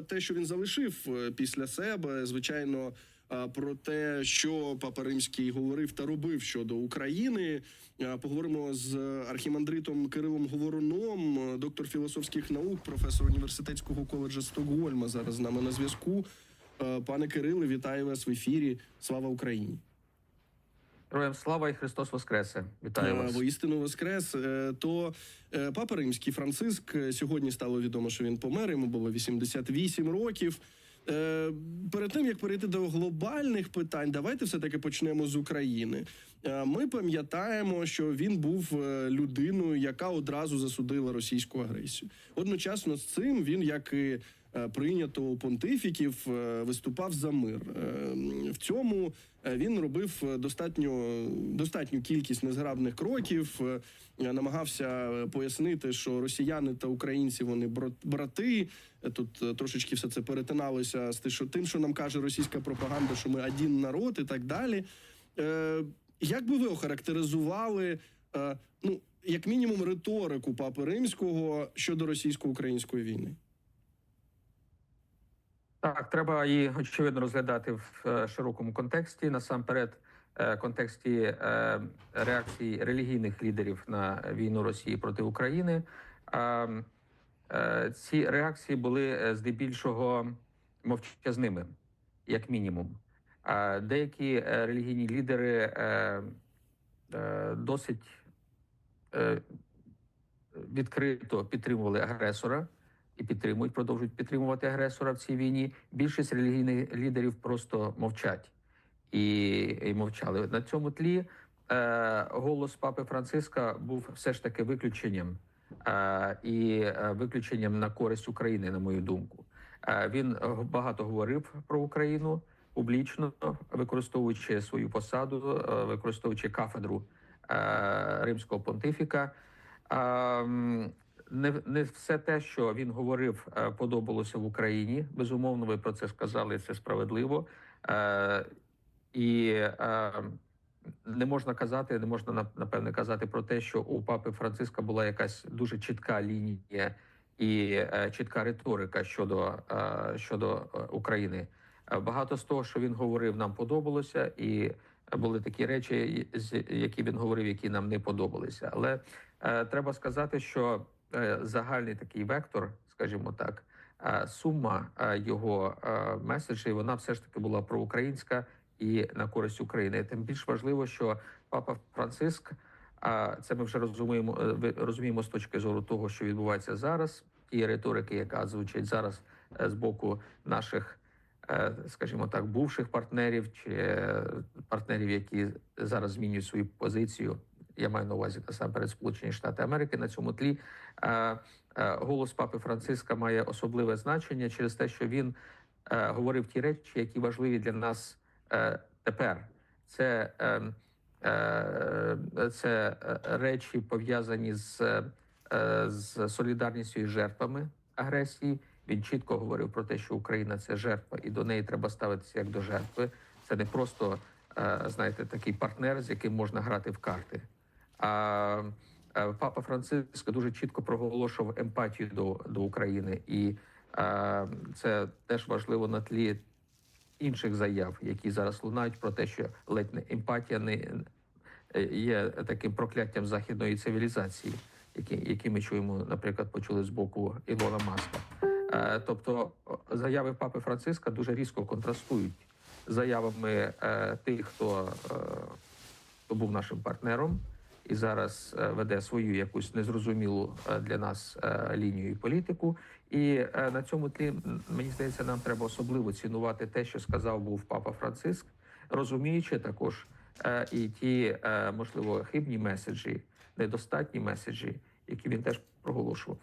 те, що він залишив е, після себе, звичайно, е, про те, що Папа Римський говорив та робив щодо України. Е, Поговоримо з архімандритом Кирилом Говоруном, е, доктор філософських наук, професор університетського коледжу Стокгольма. Зараз з нами на зв'язку. Пане Кириле, вітаю вас в ефірі. Слава Україні! Героям слава і Христос Воскресе! Вітаю Е, вас. Воістину воскрес. Е, То е, папа римський Франциск сьогодні стало відомо, що він помер. Йому було 88 років. Перед тим як перейти до глобальних питань, давайте все таки почнемо з України. Е, Ми пам'ятаємо, що він був е, людиною, яка одразу засудила російську агресію. Одночасно з цим він, як і е, прийнято у понтифіків, виступав за мир. В цьому він робив достатньо достатню кількість незграбних кроків. Намагався пояснити, що росіяни та українці вони брати. Тут трошечки все це перетиналося з тим, що нам каже російська пропаганда, що ми один народ і так далі. Як би ви охарактеризували, е, ну як мінімум, риторику папи римського щодо російсько-української війни? Так, треба її очевидно розглядати в е, широкому контексті. Насамперед, е, контексті е, реакції релігійних лідерів на війну Росії проти України. Ці реакції були здебільшого мовчазними, як мінімум. Деякі е, релігійні лідери е, е, досить відкрито підтримували агресора і підтримують, продовжують підтримувати агресора в цій війні. Більшість релігійних лідерів просто мовчать і, і мовчали. На цьому тлі голос папи Франциска був все ж таки виключенням і виключенням на користь України, на мою думку. Він багато говорив про Україну публічно, використовуючи свою посаду, е, використовуючи кафедру е, римського понтифіка. Ем, не, не все те, що він говорив, е, подобалося в Україні. Безумовно, ви про це сказали. Це справедливо. Е, і е, не можна казати, не можна нап- напевне казати про те, що у папи Франциска була якась дуже чітка лінія і е, чітка риторика щодо, е, щодо е, України. Е, Багато з того, що він говорив, нам подобалося, і були такі речі, які він говорив, які нам не подобалися. Але е, треба сказати, що е, загальний такий вектор, скажімо так, е, сума е, його е, меседжів, вона все ж таки була проукраїнська і на користь України. Тим більш важливо, що папа Франциск, а це ми вже розуміємо, е, розуміємо з точки зору того, що відбувається зараз, і риторики, яка звучить зараз е, з боку наших. Е, Скажімо так, бувших партнерів чи е, партнерів, які зараз змінюють свою позицію. Я маю на увазі насамперед Сполучені Штати Америки на цьому тлі. Е, Голос папи Франциска має особливе значення через те, що він говорив ті речі, які важливі для нас тепер. Це, це речі пов'язані з, з солідарністю із жертвами агресії. Він чітко говорив про те, що Україна це жертва, і до неї треба ставитися як до жертви. Це не просто е, знаєте такий партнер, з яким можна грати в карти. А е, папа Франциск дуже чітко проголошував емпатію до, до України, і е, це теж важливо на тлі інших заяв, які зараз лунають про те, що ледь не емпатія не є таким прокляттям західної цивілізації, які, які ми чуємо, наприклад, почули з боку Ілона Маска. Е, Тобто заяви папи Франциска дуже різко контрастують заявами е, тих, хто, е, хто був нашим партнером і зараз веде свою якусь незрозумілу для нас лінію і політику. І на цьому тлі мені здається, нам треба особливо цінувати те, що сказав був папа Франциск, розуміючи також і ті, можливо, хибні меседжі, недостатні меседжі, які він теж проголошував.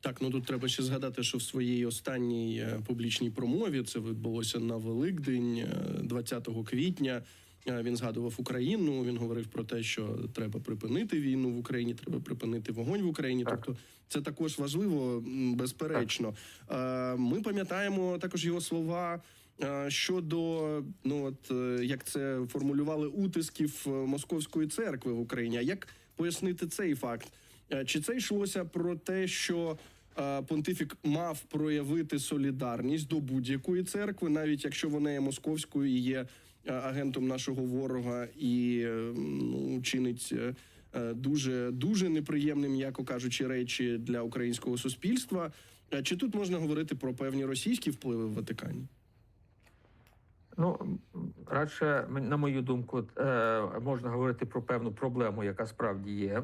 Так, ну тут треба ще згадати, що в своїй останній е, публічній промові це відбулося на Великдень, е, 20 квітня. е, Він згадував Україну. Він говорив про те, що треба припинити війну в Україні, треба припинити вогонь в Україні. Так. Тобто, це також важливо, безперечно. Е, Ми пам'ятаємо також його слова. е, Щодо ну от е, як це формулювали утисків е, московської церкви в Україні, а як пояснити цей факт? Е, Чи це йшлося про те, що е, понтифік мав проявити солідарність до будь-якої церкви, навіть якщо вона є московською і є е, агентом нашого ворога і ну, чинить. Дуже дуже неприємним, м'яко кажучи, речі для українського суспільства. Чи тут можна говорити про певні російські впливи в Ватикані? Ну радше, на мою думку, можна говорити про певну проблему, яка справді є.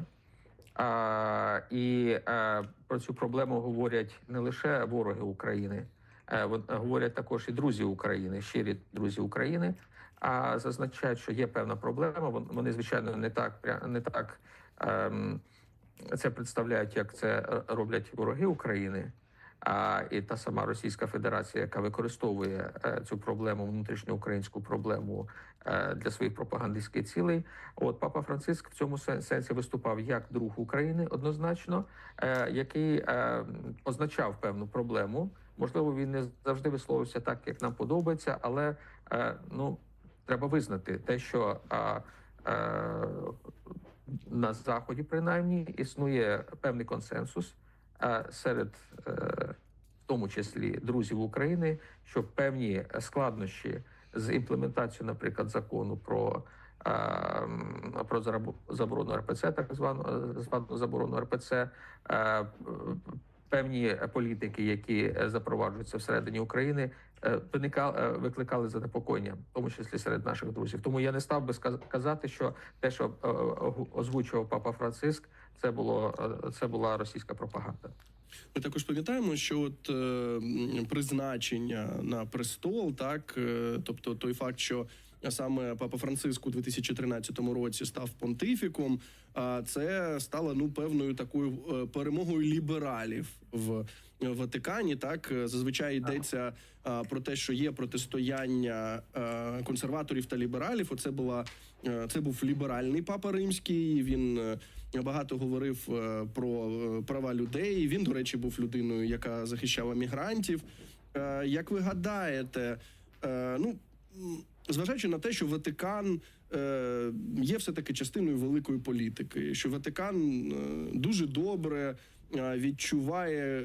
А, і е, про цю проблему говорять не лише вороги України, е, вон- говорять також і друзі України, щирі друзі України. А зазначають, що є певна проблема. Вони, звичайно, не так не так ем, це представляють, як це е, роблять вороги України. А і та сама Російська Федерація, яка використовує е, цю проблему, внутрішньоукраїнську проблему е, для своїх пропагандистських цілей. От папа Франциск в цьому сенсі виступав як друг України, однозначно, е, який е, означав певну проблему. Можливо, він не завжди висловився так, як нам подобається, але е, ну треба визнати те, що е, е, на заході принаймні існує певний консенсус е, серед, е, в тому числі друзів України, що певні складнощі з імплементацією, наприклад, закону про. е, Про заборону РПЦ, так звану е, звану заборону РПЦ, е, певні політики, які запроваджуються всередині України, виникали, викликали занепокоєння, в тому числі серед наших друзів. Тому я не став би казати, що те, що озвучував папа Франциск, це було це була російська пропаганда. Ми також пам'ятаємо, що от е, призначення на престол, так е, тобто той факт, що саме папа Франциск у 2013 році став понтифіком, це стало ну певною такою е, перемогою лібералів в Ватикані. Так Е, зазвичай йдеться про те, що є протистояння е, консерваторів та лібералів. Оце була е, це був ліберальний папа римський. Він е, багато говорив е, про е, права людей. Він, до речі, був людиною, яка захищала мігрантів. Е, Як ви гадаєте, е, ну зважаючи на те, що Ватикан е, є все таки частиною великої політики, що Ватикан е, дуже добре е, відчуває, е,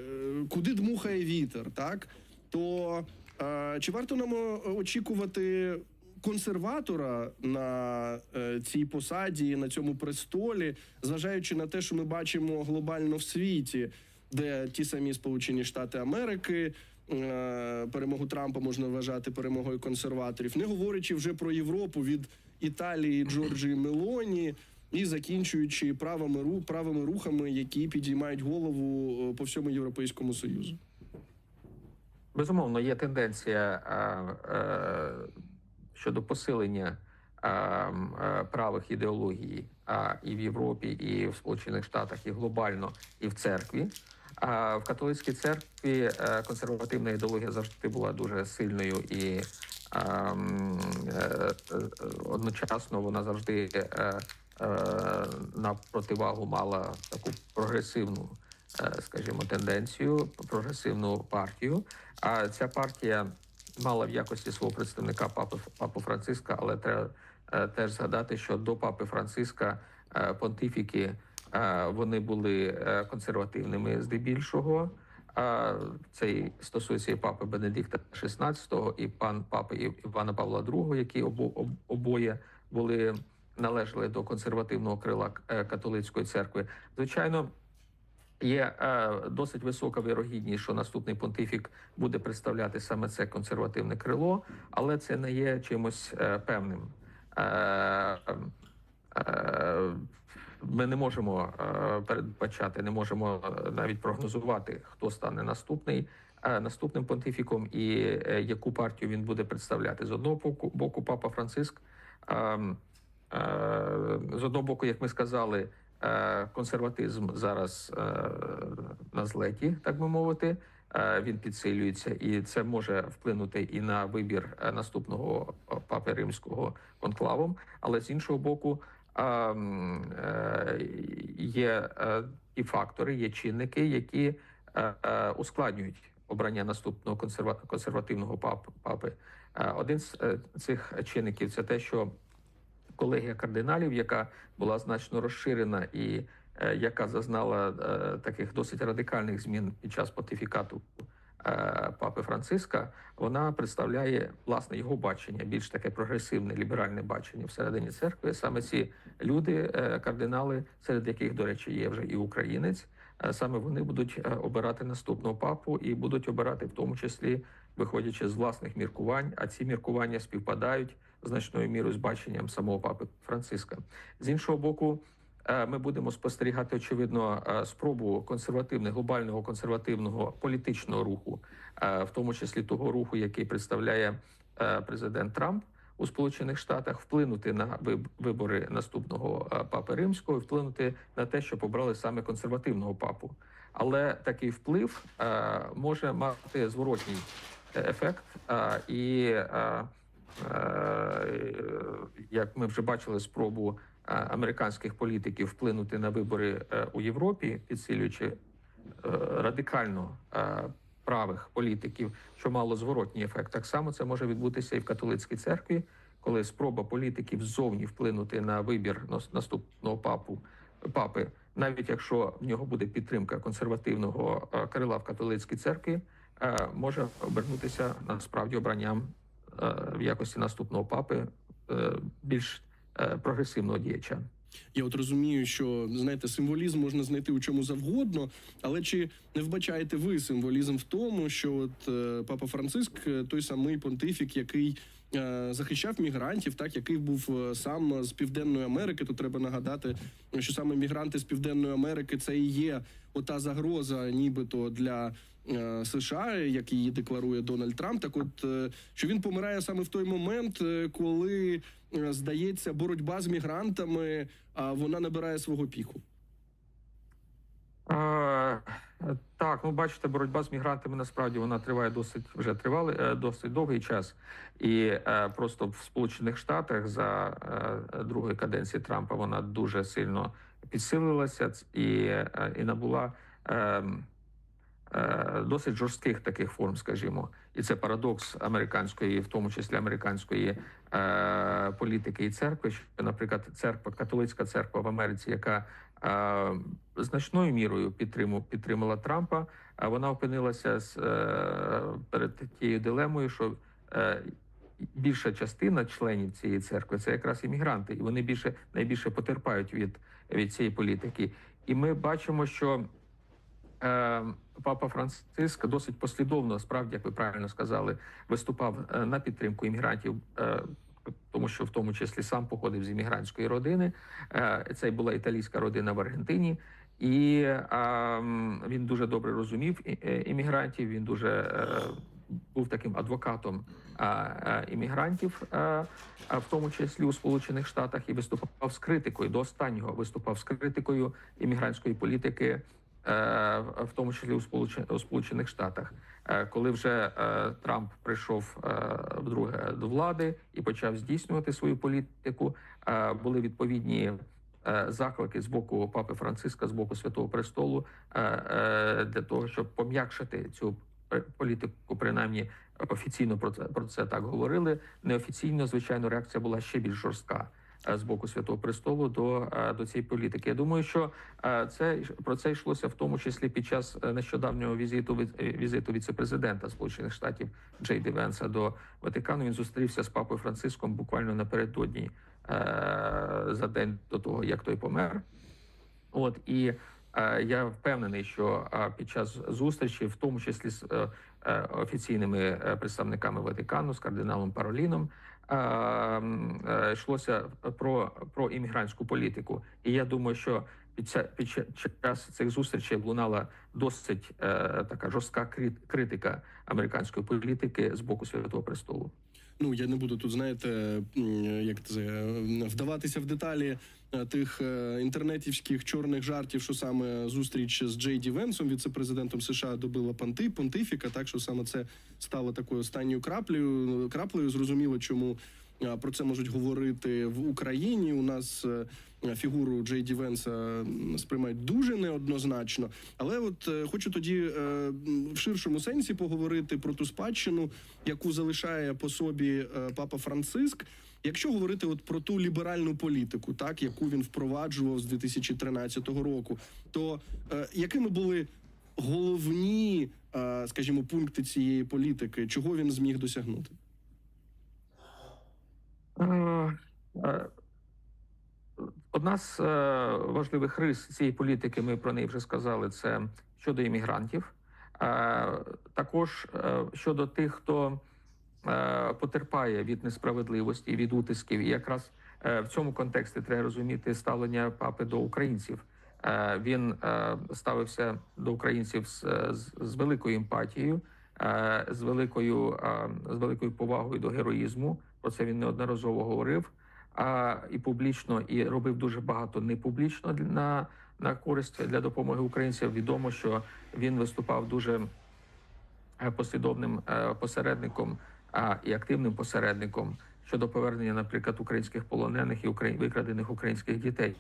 куди дмухає вітер, так то е, чи варто нам очікувати консерватора на цій посаді, на цьому престолі, зважаючи на те, що ми бачимо глобально в світі, де ті самі Сполучені Штати Америки. Е, Перемогу Трампа можна вважати перемогою консерваторів, не говорячи вже про Європу від Італії Джорджії Мелоні і закінчуючи правими ру правими рухами, які підіймають голову е, по всьому європейському союзу. Безумовно, є тенденція е, е, щодо посилення м, е, правих ідеологій а, і в Європі, і в Сполучених Штатах, і глобально, і в церкві. А в католицькій церкві е, консервативна ідеологія завжди була дуже сильною і е, м, е, е, одночасно вона завжди на противагу мала таку прогресивну, скажімо, тенденцію, прогресивну партію. А ця партія мала в якості свого представника папи папу Франциска, але треба теж згадати, що до папи Франциска понтифіки вони були е, консервативними здебільшого. А це і стосується і папи Бенедикта XVI, і пан папи Івана Павла II, які обо, об- обоє були належали до консервативного крила е, католицької церкви. Звичайно, Є е, досить висока вірогідність, що наступний понтифік буде представляти саме це консервативне крило, але це не є чимось певним. Ми не можемо е, передбачати, не можемо е, навіть прогнозувати, хто стане наступний. е, Наступним понтифіком і яку партію він буде представляти з одного боку, боку папа Франциск. З одного боку, як ми сказали, консерватизм зараз на злеті, так би мовити. Він підсилюється, і це може вплинути і на вибір наступного папи римського конклавом. Але з іншого боку, є е, ті фактори, є чинники, які е, е, ускладнюють обрання наступного консерва- консервативного папи. Е, Один з е, цих чинників це те, що колегія кардиналів, яка була значно розширена і е, яка зазнала е, таких досить радикальних змін під час понтифікату е, папи Франциска, вона представляє власне його бачення, більш таке прогресивне ліберальне бачення всередині церкви. Саме ці люди, е, кардинали, серед яких, до речі, є вже і українець. е, Саме вони будуть е, обирати наступного папу і будуть обирати в тому числі виходячи з власних міркувань, а ці міркування співпадають значною мірою з баченням самого папи Франциска. З іншого боку, е, ми будемо спостерігати очевидно е, спробу консервативного глобального консервативного політичного руху, е, в тому числі того руху, який представляє е, президент Трамп. У Сполучених Штатах вплинути на вибори наступного е, папи римського, вплинути на те, щоб обрали саме консервативного папу. Але такий вплив е, може мати зворотній е, ефект. Е, і е, е, як ми вже бачили спробу е, американських політиків вплинути на вибори е, у Європі, підсилюючи е, радикально е, правих політиків, що мало зворотній ефект. Так само це може відбутися і в католицькій церкві, коли спроба політиків ззовні вплинути на вибір наступного папу папи, навіть якщо в нього буде підтримка консервативного е, крила в католицькій церкві, е, може обернутися насправді обранням е, в якості наступного папи е, більш е, прогресивного діяча. Я от розумію, що знаєте, символізм можна знайти у чому завгодно, але чи не вбачаєте ви символізм в тому, що от е, папа Франциск, е, той самий понтифік, який е, захищав мігрантів, так який був е, сам з південної Америки, то треба нагадати, що саме мігранти з південної Америки це і є ота загроза, нібито для. е, США, як її декларує Дональд Трамп, так от е, що він помирає саме в той момент, е, коли е, здається, боротьба з мігрантами, вона набирає свого піку. Е, Так, ну бачите, боротьба з мігрантами насправді вона триває досить вже тривалий, е, досить довгий час. І е, просто в Сполучених Штатах за е, другої каденції Трампа вона дуже сильно підсилилася і, е, і набула е, е, досить жорстких таких форм, скажімо. І це парадокс американської, в тому числі американської е, політики і церкви. Що, наприклад, церква, католицька церква в Америці, яка е, значною мірою підтриму, підтримала Трампа, а вона опинилася з, е, перед тією дилемою, що е, більша частина членів цієї церкви це якраз іммігранти, і вони більше найбільше потерпають від, від цієї політики. І ми бачимо, що е, папа Франциск досить послідовно, справді, як ви правильно сказали, виступав е, на підтримку іммігрантів. Е, тому що в тому числі сам походив з іммігрантської родини. Е, Це була італійська родина в Аргентині, і він дуже добре розумів е, іммігрантів. Він дуже е, був таким адвокатом іммігрантів, в тому числі у Сполучених Штатах, і виступав з критикою до останнього. Виступав з критикою іммігрантської політики, е, в в тому числі у Сполучених, Штатах. Е, Коли вже е, Трамп прийшов е, вдруге до влади і почав здійснювати свою політику, е, були відповідні е, заклики з боку папи Франциска, з боку Святого Престолу е, е, для того, щоб пом'якшити цю політику, принаймні офіційно про це про це так говорили. Неофіційно, звичайно, реакція була ще більш жорстка. З боку святого престолу до, е, до цієї політики. Я думаю, що е, це про це йшлося в тому числі під час е, нещодавнього візиту візиту віце-президента Сполучених Штатів Джей Венса до Ватикану. Він зустрівся з папою Франциском буквально напередодні за день до того, як той помер. От і я впевнений, що під час зустрічі, в тому числі з офіційними представниками Ватикану, з кардиналом Пароліном, йшлося про, про іммігрантську політику. І я думаю, що під, ця, під час цих зустрічей лунала досить е, така жорстка критика американської політики з боку Святого Престолу. Ну я не буду тут, знаєте, як це е, вдаватися в деталі е, тих е, інтернетівських чорних жартів, що саме зустріч з Джей Ді віце-президентом США, добила понти, понтифіка. Так що саме це стало такою останньою краплею. Краплею зрозуміло, чому про це можуть говорити в Україні. У нас е, фігуру Джей Ді Венса сприймають дуже неоднозначно. Але от е, хочу тоді е, в ширшому сенсі поговорити про ту спадщину, яку залишає по собі папа Франциск. Якщо говорити от про ту ліберальну політику, так яку він впроваджував з 2013 року, то якими були головні, скажімо, пункти цієї політики, чого він зміг досягнути? Е, е, Одна з е, важливих рис цієї політики, ми про неї вже сказали, це щодо іммігрантів. Також щодо тих, хто потерпає від несправедливості, від утисків. І якраз в цьому контексті треба розуміти ставлення папи до українців. Він ставився до українців з, з, великою емпатією, з великою, е, з великою повагою до героїзму. Про це він неодноразово говорив. І публічно, і робив дуже багато непублічно для- на, на користь для допомоги українцям. Відомо, що він виступав дуже е, послідовним е, посередником і активним посередником щодо повернення, наприклад, українських полонених і викрадених українських дітей.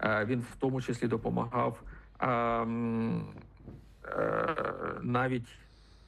Е, Він в тому числі допомагав е, навіть.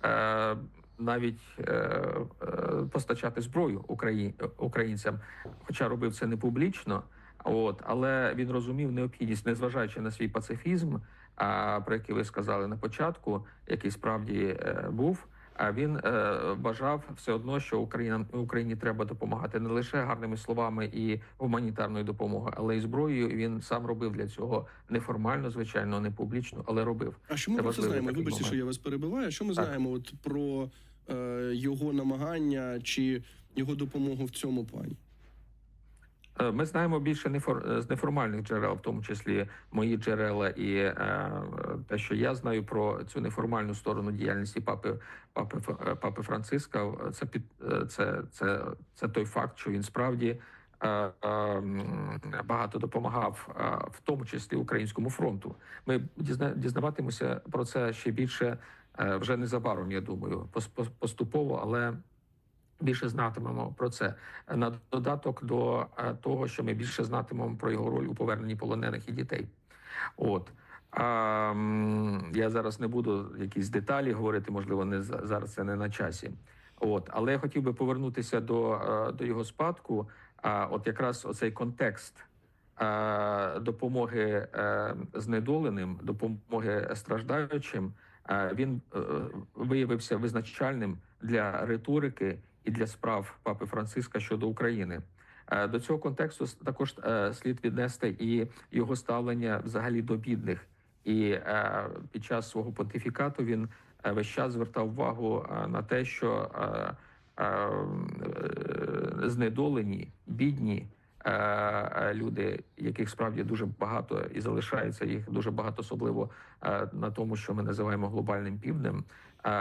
Е, Навіть е, е, постачати зброю Украї... українцям, хоча робив це не публічно, от але він розумів необхідність, незважаючи на свій пацифізм, а про який ви сказали на початку, який справді був. А він е, бажав все одно, що Україна Україні треба допомагати не лише гарними словами і гуманітарною допомогою, але й зброєю. Він сам робив для цього неформально, звичайно, не публічно, але робив. А що ми Це про це знаємо? Вибачте, момент. що я вас перебиваю. Що ми Так. знаємо от про е, його намагання чи його допомогу в цьому плані? Е, Ми знаємо більше е, з неформальних джерел, в тому числі мої джерела, і е, те, що я знаю про цю неформальну сторону діяльності папи папи папи Франциска, це під це, це, це той факт, що він справді багато допомагав, в тому числі українському фронту. Ми дізна... дізнаватимося про це ще більше вже незабаром. Я думаю, пос- пос- поступово, але. Більше знатимемо про це на додаток до е, того, що ми більше знатимемо про його роль у поверненні полонених і дітей. От а, я зараз не буду якісь деталі говорити, можливо, не за- зараз це не на часі. От, але я хотів би повернутися до, е, до його спадку. А от якраз оцей контекст е, допомоги знедоленим, допомоги страждаючим, він виявився визначальним для риторики і для справ папи Франциска щодо України. Е, До цього контексту також е, слід віднести і його ставлення взагалі до бідних. І е, під час свого понтифікату він весь час звертав увагу на те, що знедолені, бідні люди, яких справді дуже багато і залишається їх дуже багато, особливо на тому, що ми називаємо глобальним півднем.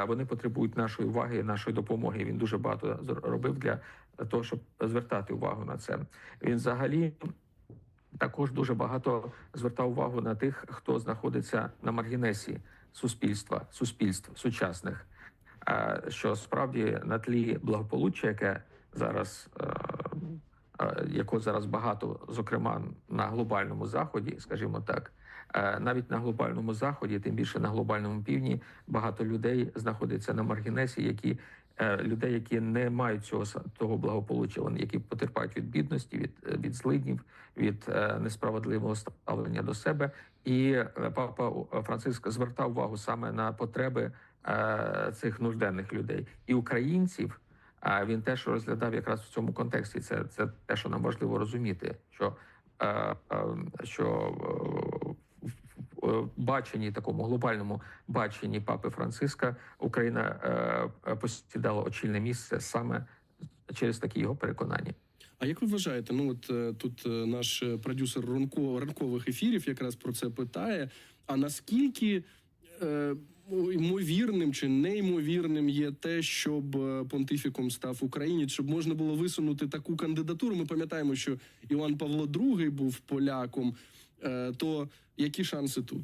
Вони потребують нашої уваги, нашої допомоги. Він дуже багато зр- робив для того, щоб звертати увагу на це. Він взагалі також дуже багато звертав увагу на тих, хто знаходиться на маргінесі суспільства, суспільств сучасних. Що справді на тлі благополуччя, яке зараз е, якого зараз багато, зокрема на глобальному заході, скажімо так, е, навіть на глобальному заході, тим більше на глобальному півдні, багато людей знаходиться на маргінесі, які е, людей, які не мають цього того благополуччя, вони які потерпають від бідності, від, е, від злиднів, від е, несправедливого ставлення до себе. І е, папа Франциск звертав увагу саме на потреби е, цих нужденних людей і українців. А він теж розглядав якраз в цьому контексті. Це, це те, що нам важливо розуміти, що, е, е, що е, в- баченні такому глобальному баченні папи Франциска Україна посідала очільне місце саме через такі його переконання. А як ви вважаєте? Ну от тут наш продюсер ранкових ефірів якраз про це питає. А наскільки ймовірним чи неймовірним є те, щоб е, понтифіком став українець, щоб можна було висунути таку кандидатуру? Ми пам'ятаємо, що Іван Павло II був поляком. Е, то які шанси тут?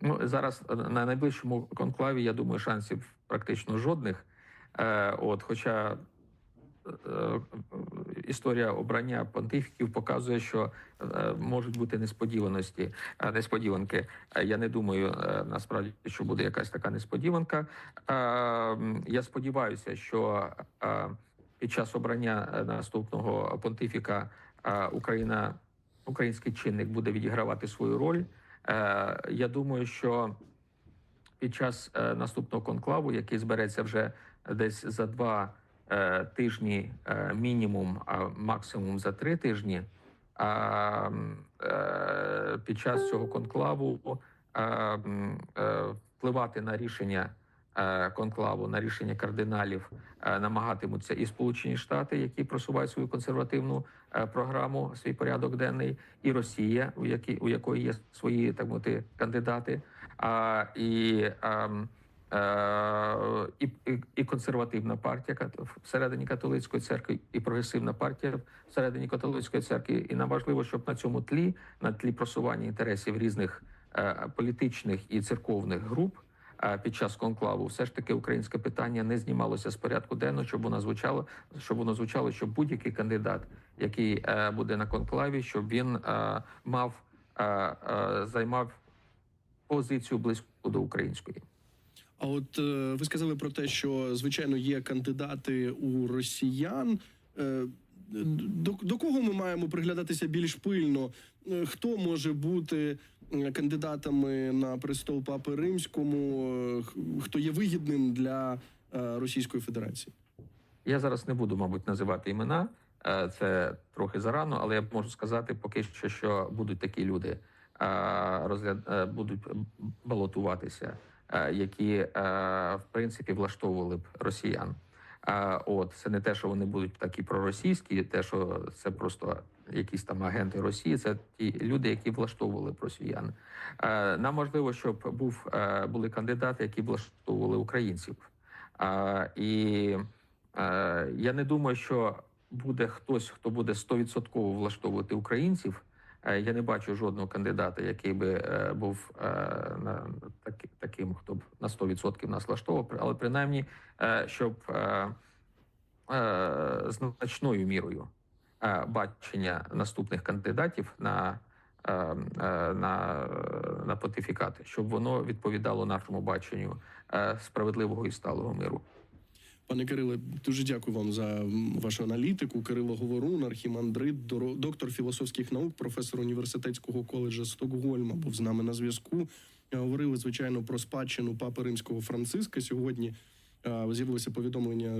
Ну зараз е, на найближчому конклаві, я думаю, шансів практично жодних. От, хоча історія обрання понтифіків показує, що е, можуть бути несподіваності, е, несподіванки. Е, Я не думаю е, насправді, що буде якась така несподіванка. Е, Я сподіваюся, що е, під час обрання е, наступного понтифіка е, Україна, український чинник буде відігравати свою роль. Е, Я думаю, що під час е, наступного конклаву, який збереться вже десь за два е, тижні, е, мінімум, а максимум за три тижні. А е, під час цього конклаву е, е, впливати на рішення е, конклаву, на рішення кардиналів е, намагатимуться і Сполучені Штати, які просувають свою консервативну е, програму, свій порядок денний, і Росія, у якій у якої є свої так мовити кандидати, а і. ем, е, і, і, і консервативна партія всередині католицької церкви, і прогресивна партія всередині католицької церкви. І нам важливо, щоб на цьому тлі, на тлі просування інтересів різних е, політичних і церковних груп е, під час конклаву, все ж таки українське питання не знімалося з порядку денного, щоб воно звучало, щоб воно звучало, щоб будь-який кандидат, який е, буде на конклаві, щоб він е, мав е, е, займав позицію близьку до української. А от е, ви сказали про те, що звичайно є кандидати у росіян. Е, до, до кого ми маємо приглядатися більш пильно? Е, Хто може бути кандидатами на престол Папи Римському? Хто є вигідним для Російської Федерації? Я зараз не буду, мабуть, називати імена. Це трохи зарано, але я можу сказати поки що, що будуть такі люди розгляд будуть балотуватися, які е, в принципі влаштовували б росіян. А от це не те, що вони будуть такі проросійські, те, що це просто якісь там агенти Росії. Це ті люди, які влаштовували б росіян. Е, Нам важливо, щоб був е, були кандидати, які влаштовували українців. І е, я не думаю, що буде хтось, хто буде 100% влаштовувати українців. Е, Я не бачу жодного кандидата, який би е, був е, таким, хто б на 100% нас влаштовував, але принаймні, щоб значною мірою бачення наступних кандидатів на, на, на понтифікати, щоб воно відповідало нашому баченню справедливого і сталого миру. Пане Кириле, дуже дякую вам за вашу аналітику. Кирило Говорун, архімандрит, доктор філософських наук, професор університетського коледжа Стокгольма, був з нами на зв'язку. Е, Говорили звичайно про спадщину папи римського Франциска. Сьогодні е, з'явилося повідомлення,